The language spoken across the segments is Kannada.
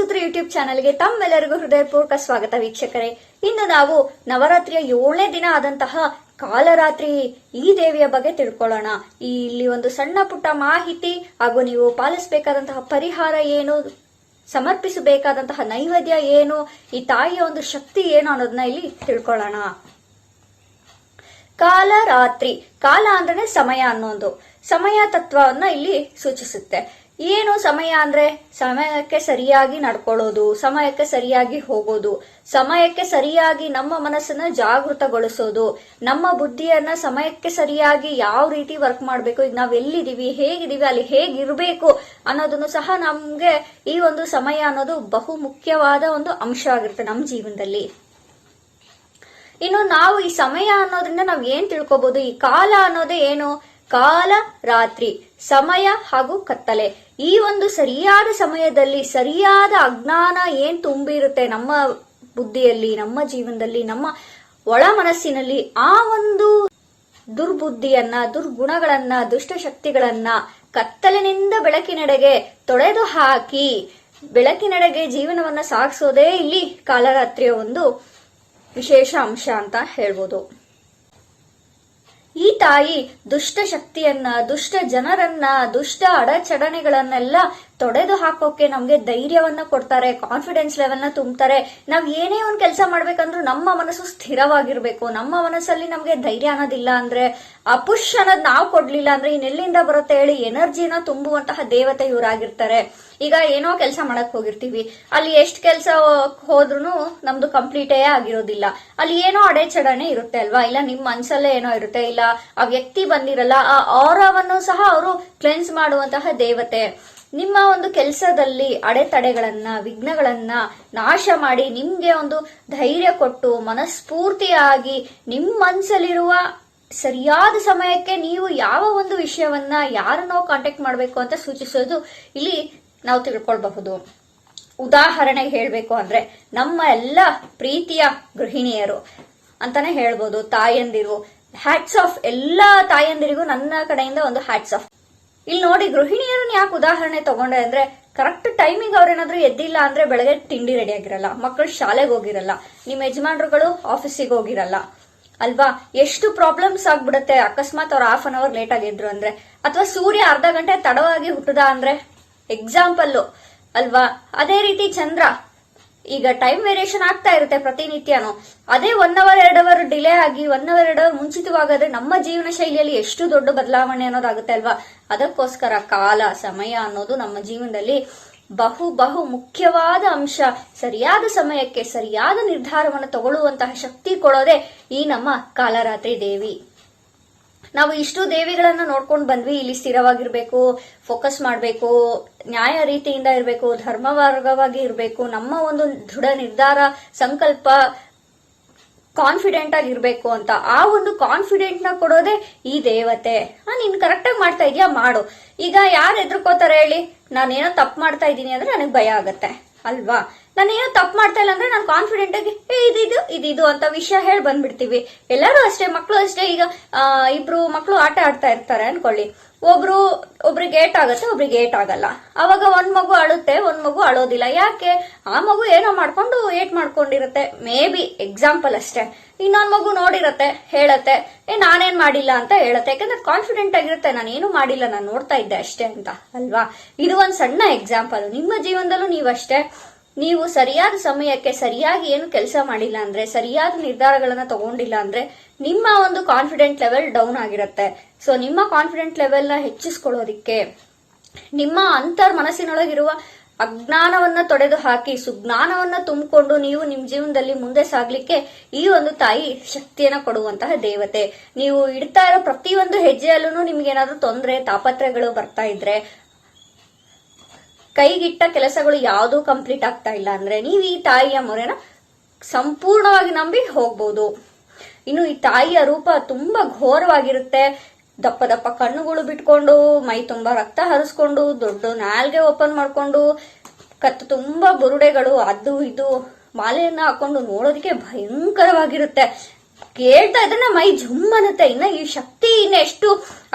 ವಾಕ್ಸೂತ್ರ ಯೂಟ್ಯೂಬ್ ಚಾನೆಲ್ಗೆ ತಮ್ಮೆಲ್ಲರಿಗೂ ಹೃದಯಪೂರ್ವಕ ಸ್ವಾಗತ ವೀಕ್ಷಕರೇ. ಇನ್ನು ನಾವು ನವರಾತ್ರಿಯ ಏಳನೇ ದಿನ ಆದಂತಹ ಕಾಲರಾತ್ರಿ ಈ ದೇವಿಯ ಬಗ್ಗೆ ತಿಳ್ಕೊಳ್ಳೋಣ. ಈ ಇಲ್ಲಿ ಒಂದು ಸಣ್ಣ ಪುಟ್ಟ ಮಾಹಿತಿ ಹಾಗೂ ನೀವು ಪಾಲಿಸಬೇಕಾದಂತಹ ಪರಿಹಾರ ಏನು, ಸಮರ್ಪಿಸಬೇಕಾದಂತಹ ನೈವೇದ್ಯ ಏನು, ಈ ತಾಯಿಯ ಒಂದು ಶಕ್ತಿ ಏನು ಅನ್ನೋದನ್ನ ಇಲ್ಲಿ ತಿಳ್ಕೊಳ್ಳೋಣ. ಕಾಲರಾತ್ರಿ, ಕಾಲ ಅಂದ್ರೆ ಸಮಯ ಅನ್ನೋದು. ಸಮಯ ತತ್ವವನ್ನ ಇಲ್ಲಿ ಸೂಚಿಸುತ್ತೆ. ಏನು ಸಮಯ ಅಂದ್ರೆ ಸಮಯಕ್ಕೆ ಸರಿಯಾಗಿ ನಡ್ಕೊಳ್ಳೋದು, ಸಮಯಕ್ಕೆ ಸರಿಯಾಗಿ ಹೋಗೋದು, ಸಮಯಕ್ಕೆ ಸರಿಯಾಗಿ ನಮ್ಮ ಮನಸ್ಸನ್ನ ಜಾಗೃತಗೊಳಿಸೋದು, ನಮ್ಮ ಬುದ್ಧಿಯನ್ನ ಸಮಯಕ್ಕೆ ಸರಿಯಾಗಿ ಯಾವ ರೀತಿ ವರ್ಕ್ ಮಾಡಬೇಕು, ಈಗ ನಾವ್ ಎಲ್ಲಿದೀವಿ ಹೇಗಿದೀವಿ ಅಲ್ಲಿ ಹೇಗಿರ್ಬೇಕು ಅನ್ನೋದನ್ನು ಸಹ ನಮ್ಗೆ ಈ ಒಂದು ಸಮಯ ಅನ್ನೋದು ಬಹು ಮುಖ್ಯವಾದ ಒಂದು ಅಂಶ ಆಗಿರುತ್ತೆ ನಮ್ಮ ಜೀವನದಲ್ಲಿ. ಇನ್ನು ನಾವು ಈ ಸಮಯ ಅನ್ನೋದ್ರಿಂದ ನಾವ್ ಏನ್ ತಿಳ್ಕೊಬಹುದು ಈ ಕಾಲ ಅನ್ನೋದೇ ಏನು? ಕಾಲ, ರಾತ್ರಿ, ಸಮಯ ಹಾಗೂ ಕತ್ತಲೆ. ಈ ಒಂದು ಸರಿಯಾದ ಸಮಯದಲ್ಲಿ ಸರಿಯಾದ ಅಜ್ಞಾನ ಏನ್ ತುಂಬಿರುತ್ತೆ ನಮ್ಮ ಬುದ್ಧಿಯಲ್ಲಿ, ನಮ್ಮ ಜೀವನದಲ್ಲಿ, ನಮ್ಮ ಒಳ ಮನಸ್ಸಿನಲ್ಲಿ ಆ ಒಂದು ದುರ್ಬುದ್ಧಿಯನ್ನ, ದುರ್ಗುಣಗಳನ್ನ, ದುಷ್ಟಶಕ್ತಿಗಳನ್ನ ಕತ್ತಲಿನಿಂದ ಬೆಳಕಿನೆಡೆಗೆ ತೊಳೆದು ಹಾಕಿ, ಬೆಳಕಿನೆಡೆಗೆ ಜೀವನವನ್ನ ಸಾಗಿಸೋದೇ ಇಲ್ಲಿ ಕಾಲರಾತ್ರಿಯ ಒಂದು ವಿಶೇಷ ಅಂಶ ಅಂತ ಹೇಳ್ಬೋದು. ಈ ತಾಯಿ ದುಷ್ಟ ಶಕ್ತಿಯನ್ನ ದುಷ್ಟ ಜನರನ್ನ ದುಷ್ಟ ಅಡಚಣೆಗಳನ್ನೆಲ್ಲ ತೊಡೆದು ಹಾಕೋಕೆ ನಮ್ಗೆ ಧೈರ್ಯವನ್ನ ಕೊಡ್ತಾರೆ ಕಾನ್ಫಿಡೆನ್ಸ್ ಲೆವೆಲ್ನ ತುಂಬ್ತಾರೆ. ನಾವ್ ಏನೇ ಒಂದ್ ಕೆಲಸ ಮಾಡ್ಬೇಕಂದ್ರೂ ನಮ್ಮ ಮನಸ್ಸು ಸ್ಥಿರವಾಗಿರ್ಬೇಕು. ನಮ್ಮ ಮನಸ್ಸಲ್ಲಿ ನಮ್ಗೆ ಧೈರ್ಯ ಅನ್ನೋದಿಲ್ಲ ಅಂದ್ರೆ, ಆ ಪುಷ್ ಅನ್ನೋದ್ ನಾವು ಕೊಡ್ಲಿಲ್ಲ ಅಂದ್ರೆ ಇನ್ನೆಲ್ಲಿಂದ ಬರುತ್ತೆ ಹೇಳಿ ಎನರ್ಜಿನ ತುಂಬುವಂತಹ ದೇವತೆ ಇವರಾಗಿರ್ತಾರೆ. ಈಗ ಏನೋ ಕೆಲಸ ಮಾಡಕ್ ಹೋಗಿರ್ತೀವಿ. ಅಲ್ಲಿ ಎಷ್ಟು ಕೆಲಸ ಹೋದ್ರೂ ನಮ್ದು ಕಂಪ್ಲೀಟೇ ಆಗಿರೋದಿಲ್ಲ. ಅಲ್ಲಿ ಏನೋ ಅಡೆಚಡಣೆ ಇರುತ್ತೆ ಅಲ್ವಾ? ಇಲ್ಲ ನಿಮ್ ಮನ್ಸಲ್ಲೇ ಏನೋ ಇರುತ್ತೆ. ಇಲ್ಲ ಆ ವ್ಯಕ್ತಿ ಬಂದಿರಲ್ಲ, ಆ ಆರವನ್ನು ಸಹ ಅವರು ಕ್ಲೆನ್ಸ್ ಮಾಡುವಂತಹ ದೇವತೆ. ನಿಮ್ಮ ಒಂದು ಕೆಲಸದಲ್ಲಿ ಅಡೆತಡೆಗಳನ್ನ, ವಿಘ್ನಗಳನ್ನ ನಾಶ ಮಾಡಿ ನಿಮ್ಗೆ ಒಂದು ಧೈರ್ಯ ಕೊಟ್ಟು ಮನಸ್ಫೂರ್ತಿಯಾಗಿ ನಿಮ್ಮ ಮನಸ್ಸಲ್ಲಿರುವ ಸರಿಯಾದ ಸಮಯಕ್ಕೆ ನೀವು ಯಾವ ಒಂದು ವಿಷಯವನ್ನ ಯಾರನ್ನೋ ಕಾಂಟ್ಯಾಕ್ಟ್ ಮಾಡಬೇಕು ಅಂತ ಸೂಚಿಸೋದು ಇಲ್ಲಿ ನಾವು ತಿಳ್ಕೊಳ್ಬಹುದು. ಉದಾಹರಣೆಗೆ ಹೇಳಬೇಕು ಅಂದ್ರೆ ನಮ್ಮ ಎಲ್ಲ ಪ್ರೀತಿಯ ಗೃಹಿಣಿಯರು ಅಂತಾನೆ ಹೇಳ್ಬೋದು, ತಾಯಂದಿರು. ಹ್ಯಾಟ್ಸ್ ಆಫ್ ಎಲ್ಲ ತಾಯಂದಿರಿಗೂ ನನ್ನ ಕಡೆಯಿಂದ ಒಂದು ಹ್ಯಾಟ್ಸ್ ಆಫ್ ಇಲ್ಲಿ ನೋಡಿ, ಗೃಹಿಣಿಯರನ್ನ ಯಾಕೆ ಉದಾಹರಣೆ ತಗೊಂಡೆ ಅಂದ್ರೆ ಕರೆಕ್ಟ್ ಟೈಮಿಂಗ್ ಅವ್ರೇನಾದ್ರೂ ಎದ್ದಿಲ್ಲ ಅಂದ್ರೆ ಬೆಳಗ್ಗೆ ತಿಂಡಿ ರೆಡಿ ಆಗಿರಲ್ಲ ಮಕ್ಕಳು ಶಾಲೆಗೆ ಹೋಗಿರಲ್ಲ, ನಿಮ್ಮ ಯಜಮಾನ್ರುಗಳು ಆಫೀಸಿಗೆ ಹೋಗಿರಲ್ಲ, ಅಲ್ವಾ? ಎಷ್ಟು ಪ್ರಾಬ್ಲಮ್ಸ್ ಆಗ್ಬಿಡುತ್ತೆ, ಅಕಸ್ಮಾತ್ ಅವ್ರು ಹಾಫ್ ಅನ್ ಅವರ್ ಲೇಟ್ ಆಗಿದ್ರು ಅಂದ್ರೆ? ಅಥವಾ ಸೂರ್ಯ ಅರ್ಧ ಗಂಟೆ ತಡವಾಗಿ ಹುಟ್ಟದ ಅಂದ್ರೆ? ಎಕ್ಸಾಂಪಲ್ಲು ಅಲ್ವಾ? ಅದೇ ರೀತಿ ಚಂದ್ರ. ಈಗ ಟೈಮ್ ವೇರಿಯೇಷನ್ ಆಗ್ತಾ ಇರುತ್ತೆ ಪ್ರತಿನಿತ್ಯನೂ. ಅದೇ ಒನ್ ಅವರ್ ಎರಡು ಅವರ್ ಡಿಲೇ ಆಗಿ ಒನ್ ಅವರ್ ಎರಡು ಅವರ್ ಮುಂಚಿತವಾಗಾದ್ರೆ ನಮ್ಮ ಜೀವನ ಶೈಲಿಯಲ್ಲಿ ಎಷ್ಟು ದೊಡ್ಡ ಬದಲಾವಣೆ ಅನ್ನೋದಾಗುತ್ತೆ ಅಲ್ವಾ? ಅದಕ್ಕೋಸ್ಕರ ಕಾಲ, ಸಮಯ ಅನ್ನೋದು ನಮ್ಮ ಜೀವನದಲ್ಲಿ ಬಹು ಬಹು ಮುಖ್ಯವಾದ ಅಂಶ. ಸರಿಯಾದ ಸಮಯಕ್ಕೆ ಸರಿಯಾದ ನಿರ್ಧಾರವನ್ನು ತಗೊಳ್ಳುವಂತಹ ಶಕ್ತಿ ಕೊಡೋದೇ ಈ ನಮ್ಮ ಕಾಲರಾತ್ರಿ ದೇವಿ. ನಾವು ಇಷ್ಟು ದೇವಿಗಳನ್ನ ನೋಡ್ಕೊಂಡು ಬಂದ್ವಿ, ಇಲ್ಲಿ ಸ್ಥಿರವಾಗಿರ್ಬೇಕು ಫೋಕಸ್ ಮಾಡಬೇಕು, ನ್ಯಾಯ ರೀತಿಯಿಂದ ಇರಬೇಕು ಧರ್ಮಮಾರ್ಗವಾಗಿ ಇರಬೇಕು, ನಮ್ಮ ಒಂದು ದೃಢ ನಿರ್ಧಾರ, ಸಂಕಲ್ಪ ಕಾನ್ಫಿಡೆಂಟ್ ಆಗಿರ್ಬೇಕು ಅಂತ. ಆ ಒಂದು ಕಾನ್ಫಿಡೆಂಟ್ನ ಕೊಡೋದೇ ಈ ದೇವತೆ. ನೀನ್ ಕರೆಕ್ಟ್ ಆಗಿ ಮಾಡ್ತಾ ಇದೀಯಾ? ಮಾಡು. ಈಗ ಯಾರು ಎದ್ರಕೋತಾರೆ ಹೇಳಿ? ನಾನೇನೋ ತಪ್ಪು ಮಾಡ್ತಾ ಇದ್ದೀನಿ ಅಂದ್ರೆ ನನಗೆ ಭಯ ಆಗತ್ತೆ. ಅಲ್ವಾ? ನಾನೇನೋ ತಪ್ಪು ಮಾಡ್ತಾ ಇಲ್ಲ ಅಂದ್ರೆ ನಾನು ಕಾನ್ಫಿಡೆಂಟ್ ಆಗಿ ಇದಿದು ಇದಿದು ಅಂತ ವಿಷಯ ಹೇಳಿ ಬಂದ್ಬಿಡ್ತೀವಿ. ಎಲ್ಲರೂ ಅಷ್ಟೇ ಮಕ್ಕಳು ಅಷ್ಟೇ, ಈಗ ಇಬ್ರು ಮಕ್ಕಳು ಆಟ ಆಡ್ತಾ ಇರ್ತಾರೆ ಅನ್ಕೊಳ್ಳಿ. ಒಬ್ರು, ಒಬ್ರಿಗೆ ಏಟ್ ಆಗುತ್ತೆ, ಒಬ್ರಿಗೆ ಏಟ್ ಆಗಲ್ಲ. ಅವಾಗ ಒಂದ್ ಮಗು ಅಳುತ್ತೆ, ಒಂದ್ ಮಗು ಅಳೋದಿಲ್ಲ. ಯಾಕೆ? ಆ ಮಗು ಏನೋ ಮಾಡ್ಕೊಂಡು ಏಟ್ ಮಾಡ್ಕೊಂಡಿರತ್ತೆ. ಮೇ ಬಿ ಎಕ್ಸಾಂಪಲ್ ಅಷ್ಟೇ. ಇನ್ನೊಂದ್ ಮಗು ನೋಡಿರತ್ತೆ, ಹೇಳತ್ತೆ, ಏ, ನಾನೇನ್ ಮಾಡಿಲ್ಲ ಅಂತ ಹೇಳತ್ತೆ. ಯಾಕಂದ್ರೆ ಕಾನ್ಫಿಡೆಂಟ್ ಆಗಿರುತ್ತೆ. ನಾನು ಏನು ಮಾಡಿಲ್ಲ, ನಾನು ನೋಡ್ತಾ ಇದ್ದೆ ಅಷ್ಟೇ ಅಂತ, ಅಲ್ವಾ? ಇದು ಒಂದ್ ಸಣ್ಣ ಎಕ್ಸಾಂಪಲ್ ನಿಮ್ಮ ಜೀವನದಲ್ಲೂ ನೀವಷ್ಟೇ. ನೀವು ಸರಿಯಾದ ಸಮಯಕ್ಕೆ ಸರಿಯಾಗಿ ಏನು ಕೆಲಸ ಮಾಡಿಲ್ಲ ಅಂದ್ರೆ, ಸರಿಯಾದ ನಿರ್ಧಾರಗಳನ್ನ ತಗೊಂಡಿಲ್ಲ ಅಂದ್ರೆ, ನಿಮ್ಮ ಒಂದು ಕಾನ್ಫಿಡೆಂಟ್ ಲೆವೆಲ್ ಡೌನ್ ಆಗಿರುತ್ತೆ. ಸೊ ನಿಮ್ಮ ಕಾನ್ಫಿಡೆಂಟ್ ಲೆವೆಲ್ನ ಹೆಚ್ಚಿಸ್ಕೊಳ್ಳೋದಿಕ್ಕೆ, ನಿಮ್ಮ ಅಂತರ್ ಮನಸ್ಸಿನೊಳಗಿರುವ ಅಜ್ಞಾನವನ್ನ ತೊಡೆದು ಹಾಕಿ ಸುಜ್ಞಾನವನ್ನ ತುಂಬಿಕೊಂಡು ನೀವು ನಿಮ್ ಜೀವನದಲ್ಲಿ ಮುಂದೆ ಸಾಗ್ಲಿಕ್ಕೆ ಈ ಒಂದು ತಾಯಿ ಶಕ್ತಿಯನ್ನ ಕೊಡುವಂತಹ ದೇವತೆ. ನೀವು ಇಡ್ತಾ ಇರೋ ಪ್ರತಿಯೊಂದು ಹೆಜ್ಜೆಯಲ್ಲೂ ನಿಮ್ಗೆ ಏನಾದ್ರೂ ತೊಂದರೆ ತಾಪತ್ರಗಳು ಬರ್ತಾ ಇದ್ರೆ ಕೈಗಿಟ್ಟ ಕೆಲಸಗಳು ಯಾವುದೂ ಕಂಪ್ಲೀಟ್ ಆಗ್ತಾ ಇಲ್ಲ ಅಂದ್ರೆ ನೀವು ಈ ತಾಯಿಯ ಮೊರೆನ ಸಂಪೂರ್ಣವಾಗಿ ನಂಬಿ ಹೋಗ್ಬೋದು. ಇನ್ನು ಈ ತಾಯಿಯ ರೂಪ ತುಂಬಾ ಘೋರವಾಗಿರುತ್ತೆ. ದಪ್ಪ ದಪ್ಪ ಕಣ್ಣುಗಳು ಬಿಟ್ಕೊಂಡು, ಮೈ ತುಂಬಾ ರಕ್ತ ಹರಿಸ್ಕೊಂಡು, ದೊಡ್ಡ ನಾಲ್ಗೆ ಓಪನ್ ಮಾಡ್ಕೊಂಡು, ಕತ್ತು ತುಂಬಾ ಬುರುಡೆಗಳು, ಅದು ಇದು ಮಾಲೆಯನ್ನ ಹಾಕೊಂಡು ನೋಡೋದಕ್ಕೆ ಭಯಂಕರವಾಗಿರುತ್ತೆ. ಕೇಳ್ತಾ ಇದ್ರೆ ಮೈ ಜುಮ್ ಅನ್ನತ್ತೆ ಇನ್ನ ಈ ಶಕ್ತಿ ಇನ್ನ ಎಷ್ಟು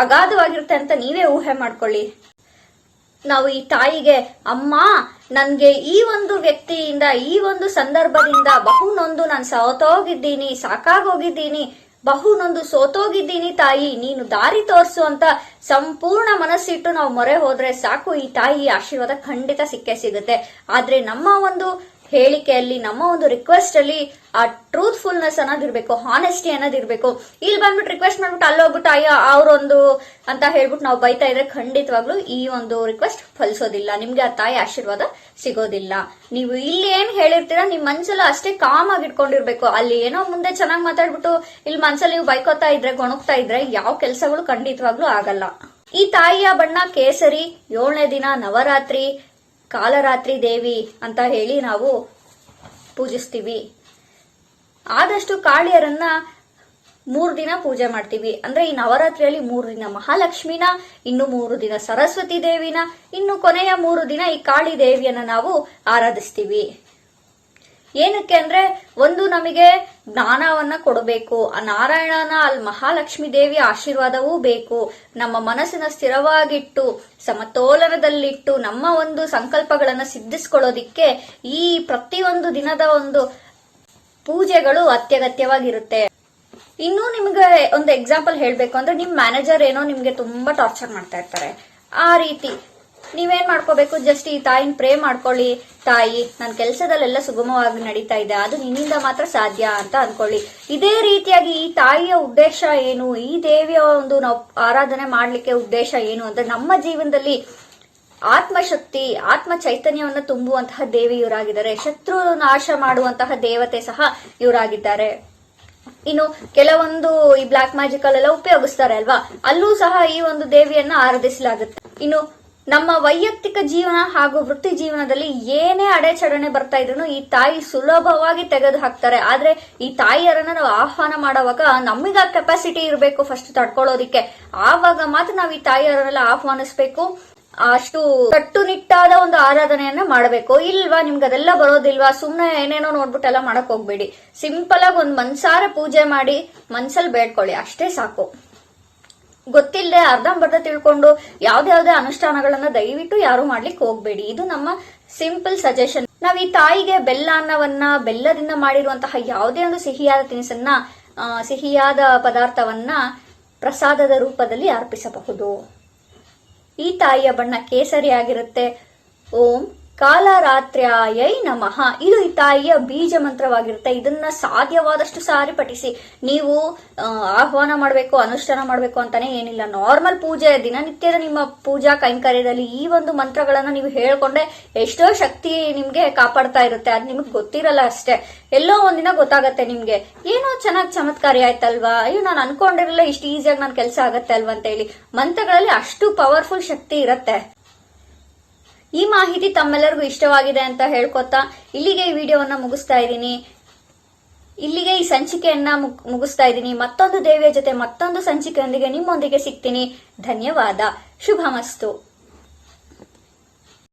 ಅಗಾಧವಾಗಿರುತ್ತೆ ಅಂತ ನೀವೇ ಊಹೆ ಮಾಡ್ಕೊಳ್ಳಿ. ನಾವು ಈ ತಾಯಿಗೆ, ಅಮ್ಮ, ನನ್ಗೆ ಈ ಒಂದು ವ್ಯಕ್ತಿಯಿಂದ, ಈ ಒಂದು ಸಂದರ್ಭದಿಂದ ಬಹು ನೊಂದು ನಾನು ಸೋತೋಗಿದ್ದೀನಿ, ಸಾಕಾಗೋಗಿದ್ದೀನಿ, ಬಹು ನೊಂದು ಸೋತೋಗಿದ್ದೀನಿ ತಾಯಿ, ನೀನು ದಾರಿ ತೋರಿಸು ಅಂತ ಸಂಪೂರ್ಣ ಮನಸ್ಸಿಟ್ಟು ನಾವು ಮೊರೆ ಹೋದ್ರೆ ಸಾಕು, ಈ ತಾಯಿ ಆಶೀರ್ವಾದ ಖಂಡಿತ ಸಿಕ್ಕೇ ಸಿಗುತ್ತೆ. ಆದ್ರೆ ನಮ್ಮ ಒಂದು ಹೇಳಿಕೆಯಲ್ಲಿ ನಮ್ಮ ಒಂದು ರಿಕ್ವೆಸ್ಟ್ ಅಲ್ಲಿ ಆ ಟ್ರೂತ್ಫುಲ್ನೆಸ್ ಅನ್ನೋದಿರ್ಬೇಕು ಹಾನೆಸ್ಟಿ ಅನ್ನೋದಿರ್ಬೇಕು. ಇಲ್ಲಿ ಬಂದ್ಬಿಟ್ಟು ರಿಕ್ವೆಸ್ಟ್ ಮಾಡ್ಬಿಟ್ಟು ಅಲ್ಲಿ ಹೋಗ್ಬಿಟ್ಟು ಅಯ್ಯೋ, ಅವ್ರೊಂದು ಅಂತ ಹೇಳ್ಬಿಟ್ಟು ನಾವು ಬೈತಾ ಇದ್ರೆ ಖಂಡಿತವಾಗ್ಲೂ ಈ ಒಂದು ರಿಕ್ವೆಸ್ಟ್ ಫಲಿಸೋದಿಲ್ಲ. ನಿಮ್ಗೆ ಆ ತಾಯಿ ಆಶೀರ್ವಾದ ಸಿಗೋದಿಲ್ಲ. ನೀವು ಇಲ್ಲಿ ಏನ್ ಹೇಳಿರ್ತೀರಾ, ನಿಮ್ ಮನ್ಸಲ್ಲ ಅಷ್ಟೇ ಕಾಮ್ ಆಗಿ ಇಟ್ಕೊಂಡಿರ್ಬೇಕು ಅಲ್ಲಿ ಏನೋ ಮುಂದೆ ಚೆನ್ನಾಗಿ ಮಾತಾಡ್ಬಿಟ್ಟು ಇಲ್ಲಿ ಮನ್ಸಲ್ಲಿ ನೀವು ಬೈಕೋತಾ ಇದ್ರೆ, ಗೊಣಗ್ತಾ ಇದ್ರೆ ಯಾವ ಕೆಲಸಗಳು ಖಂಡಿತವಾಗ್ಲೂ ಆಗಲ್ಲ. ಈ ತಾಯಿಯ ಬಣ್ಣ ಕೇಸರಿ, ಏಳನೇ ದಿನ ನವರಾತ್ರಿ ಕಾಲರಾತ್ರಿ ದೇವಿ ಅಂತ ಹೇಳಿ ನಾವು ಪೂಜಿಸ್ತೀವಿ. ಆದಷ್ಟು ಕಾಳಿಯರನ್ನ ಮೂರು ದಿನ ಪೂಜೆ ಮಾಡ್ತೀವಿ. ಅಂದ್ರೆ ಈ ನವರಾತ್ರಿಯಲ್ಲಿ ಮೂರು ದಿನ ಮಹಾಲಕ್ಷ್ಮಿನ, ಇನ್ನು ಮೂರು ದಿನ ಸರಸ್ವತಿ ದೇವಿನ, ಇನ್ನು ಕೊನೆಯ ಮೂರು ದಿನ ಈ ಕಾಳಿ ದೇವಿಯನ್ನ ನಾವು ಆರಾಧಿಸ್ತೀವಿ. ಏನಕ್ಕೆ ಅಂದ್ರೆ ಒಂದು ನಮಗೆ ಜ್ಞಾನವನ್ನ ಕೊಡಬೇಕು. ಆ ನಾರಾಯಣನ ಅಲ್ಲಿ ಮಹಾಲಕ್ಷ್ಮಿ ದೇವಿಯ ಆಶೀರ್ವಾದವೂ ಬೇಕು. ನಮ್ಮ ಮನಸ್ಸಿನ ಸ್ಥಿರವಾಗಿಟ್ಟು, ಸಮತೋಲನದಲ್ಲಿಟ್ಟು, ನಮ್ಮ ಒಂದು ಸಂಕಲ್ಪಗಳನ್ನ ಸಿದ್ಧಿಸ್ಕೊಳ್ಳೋದಿಕ್ಕೆ ಈ ಪ್ರತಿಯೊಂದು ದಿನದ ಒಂದು ಪೂಜೆಗಳು ಅತ್ಯಗತ್ಯವಾಗಿರುತ್ತೆ. ಇನ್ನು ನಿಮ್ಗೆ ಒಂದು ಎಕ್ಸಾಂಪಲ್ ಹೇಳ್ಬೇಕು ಅಂದ್ರೆ ನಿಮ್ ಮ್ಯಾನೇಜರ್ ಏನೋ ನಿಮ್ಗೆ ತುಂಬಾ ಟಾರ್ಚರ್ ಮಾಡ್ತಾ ಇರ್ತಾರೆ. ಆ ರೀತಿ ನೀವೇನ್ ಮಾಡ್ಕೋಬೇಕು? ಜಸ್ಟ್ ಈ ತಾಯಿನ ಪ್ರೇ ಮಾಡ್ಕೊಳ್ಳಿ. ತಾಯಿ ನನ್ನ ಕೆಲಸದಲ್ಲೆಲ್ಲ ಸುಗಮವಾಗಿ ನಡೀತಾ ಇದೆ. ಅದು ನಿನ್ನಿಂದ ಮಾತ್ರ ಸಾಧ್ಯ ಅಂತ ಅನ್ಕೊಳ್ಳಿ. ಇದೇ ರೀತಿಯಾಗಿ ಈ ತಾಯಿಯ ಉದ್ದೇಶ ಏನು? ಈ ದೇವಿಯ ಒಂದು ನಾವು ಆರಾಧನೆ ಮಾಡ್ಲಿಕ್ಕೆ ಉದ್ದೇಶ ಏನು? ಅಂದ್ರೆ ನಮ್ಮ ಜೀವನದಲ್ಲಿ ಆತ್ಮಶಕ್ತಿ ಆತ್ಮ ಚೈತನ್ಯವನ್ನು ತುಂಬುವಂತಹ ದೇವಿ ಇವರಾಗಿದ್ದಾರೆ. ಶತ್ರು ನಾಶ ಮಾಡುವಂತಹ ದೇವತೆ ಸಹ ಇವರಾಗಿದ್ದಾರೆ. ಇನ್ನು ಕೆಲವೊಂದು ಈ ಬ್ಲಾಕ್ ಮ್ಯಾಜಿಕಲ್ ಅಲ್ಲೆಲ್ಲ ಉಪಯೋಗಿಸ್ತಾರೆ ಅಲ್ವಾ? ಅಲ್ಲೂ ಸಹ ಈ ಒಂದು ದೇವಿಯನ್ನ ಆರಾಧಿಸಲಾಗುತ್ತೆ. ಇನ್ನು ನಮ್ಮ ವೈಯಕ್ತಿಕ ಜೀವನ ಹಾಗೂ ವೃತ್ತಿ ಜೀವನದಲ್ಲಿ ಏನೇ ಅಡೆಚಡಣೆ ಬರ್ತಾ ಇದ್ರು ಈ ತಾಯಿ ಸುಲಭವಾಗಿ ತೆಗೆದು ಹಾಕ್ತಾರೆ. ಆದ್ರೆ ಈ ತಾಯಿಯರನ್ನ ನಾವು ಆಹ್ವಾನ ಮಾಡುವಾಗ ನಮಗ ಕೆಪಾಸಿಟಿ ಇರಬೇಕು ಫಸ್ಟ್ ತಡ್ಕೊಳ್ಳೋದಿಕ್ಕೆ. ಆವಾಗ ಮಾತ್ರ ನಾವು ಈ ತಾಯಿಯರನ್ನೆಲ್ಲ ಆಹ್ವಾನಿಸ್ಬೇಕು. ಅಷ್ಟು ಕಟ್ಟುನಿಟ್ಟಾದ ಒಂದು ಆರಾಧನೆಯನ್ನ ಮಾಡಬೇಕು. ಇಲ್ವಾ, ನಿಮ್ಗೆ ಅದೆಲ್ಲ ಬರೋದಿಲ್ವಾ? ಸುಮ್ನೆ ಏನೇನೋ ನೋಡ್ಬಿಟ್ಟೆಲ್ಲ ಮಾಡಕ್ ಹೋಗ್ಬೇಡಿ. ಸಿಂಪಲ್ ಆಗಿ ಒಂದ್ ಮನ್ಸಾರ ಪೂಜೆ ಮಾಡಿ ಮನ್ಸಲ್ಲಿ ಬೇಡ್ಕೊಳ್ಳಿ. ಅಷ್ಟೇ ಸಾಕು. ಗೊತ್ತಿಲ್ಲದೆ ಅರ್ಧಂಬರ್ಧ ತಿಳ್ಕೊಂಡು ಯಾವ್ದ್ಯಾವ್ದೇ ಅನುಷ್ಠಾನಗಳನ್ನ ದಯವಿಟ್ಟು ಯಾರು ಮಾಡ್ಲಿಕ್ಕೆ ಹೋಗ್ಬೇಡಿ. ಇದು ನಮ್ಮ ಸಿಂಪಲ್ ಸಜೆಷನ್. ನಾವ್ ಈ ತಾಯಿಗೆ ಬೆಲ್ಲ ಅನ್ನವನ್ನ, ಬೆಲ್ಲದಿಂದ ಮಾಡಿರುವಂತಹ ಯಾವುದೇ ಒಂದು ಸಿಹಿಯಾದ ತಿನಿಸನ್ನ ಸಿಹಿಯಾದ ಪದಾರ್ಥವನ್ನ ಪ್ರಸಾದದ ರೂಪದಲ್ಲಿ ಅರ್ಪಿಸಬಹುದು. ಈ ತಾಯಿಯ ಬಣ್ಣ ಕೇಸರಿ ಆಗಿರುತ್ತೆ ಓಂ ಕಾಲರಾತ್ರ್ಯಾಯೈ ನಮಃ. ಇದು ಈ ತಾಯಿಯ ಬೀಜ ಮಂತ್ರವಾಗಿರುತ್ತೆ. ಇದನ್ನ ಸಾಧ್ಯವಾದಷ್ಟು ಸಾರಿ ಪಠಿಸಿ ನೀವು ಆಹ್ವಾನ ಮಾಡಬೇಕು, ಅನುಷ್ಠಾನ ಮಾಡಬೇಕು ಅಂತಾನೆ ಏನಿಲ್ಲ. ನಾರ್ಮಲ್ ಪೂಜೆ, ದಿನನಿತ್ಯದ ನಿಮ್ಮ ಪೂಜಾ ಕೈಂಕರ್ಯದಲ್ಲಿ ಈ ಒಂದು ಮಂತ್ರಗಳನ್ನ ನೀವು ಹೇಳ್ಕೊಂಡೆ ಎಷ್ಟೋ ಶಕ್ತಿ ನಿಮ್ಗೆ ಕಾಪಾಡ್ತಾ ಇರುತ್ತೆ. ಅದು ನಿಮಗೆ ಗೊತ್ತಿರಲ್ಲ ಅಷ್ಟೇ. ಎಲ್ಲೋ ಒಂದಿನ ಗೊತ್ತಾಗತ್ತೆ ನಿಮ್ಗೆ. ಏನೋ ಚೆನ್ನಾಗಿ ಚಮತ್ಕಾರಿ ಆಯ್ತಲ್ವಾ? ಅಯ್ಯೋ, ನಾನು ಅನ್ಕೊಂಡಿರಲ್ಲ ಇಷ್ಟು ಈಸಿಯಾಗಿ ನನ್ನ ಕೆಲಸ ಆಗತ್ತೆ ಅಲ್ವಾ ಅಂತ ಹೇಳಿ ಮಂತ್ರಗಳಲ್ಲಿ ಅಷ್ಟು ಪವರ್ಫುಲ್ ಶಕ್ತಿ ಇರತ್ತೆ. ಈ ಮಾಹಿತಿ ತಮ್ಮೆಲ್ಲರಿಗೂ ಇಷ್ಟವಾಗಿದೆ ಅಂತ ಹೇಳ್ಕೊತಾ ಇಲ್ಲಿಗೆ ಈ ವಿಡಿಯೋವನ್ನು ಮುಗಿಸ್ತಾ ಇದ್ದೀನಿ. ಇಲ್ಲಿಗೆ ಈ ಸಂಚಿಕೆಯನ್ನ ಮುಗ್- ಮುಗಿಸ್ತಾ ಇದ್ದೀನಿ. ಮತ್ತೊಂದು ದೇವಿಯ ಜೊತೆ ಮತ್ತೊಂದು ಸಂಚಿಕೆಯೊಂದಿಗೆ ನಿಮ್ಮೊಂದಿಗೆ ಸಿಗ್ತೀನಿ. ಧನ್ಯವಾದ. ಶುಭಮಸ್ತು.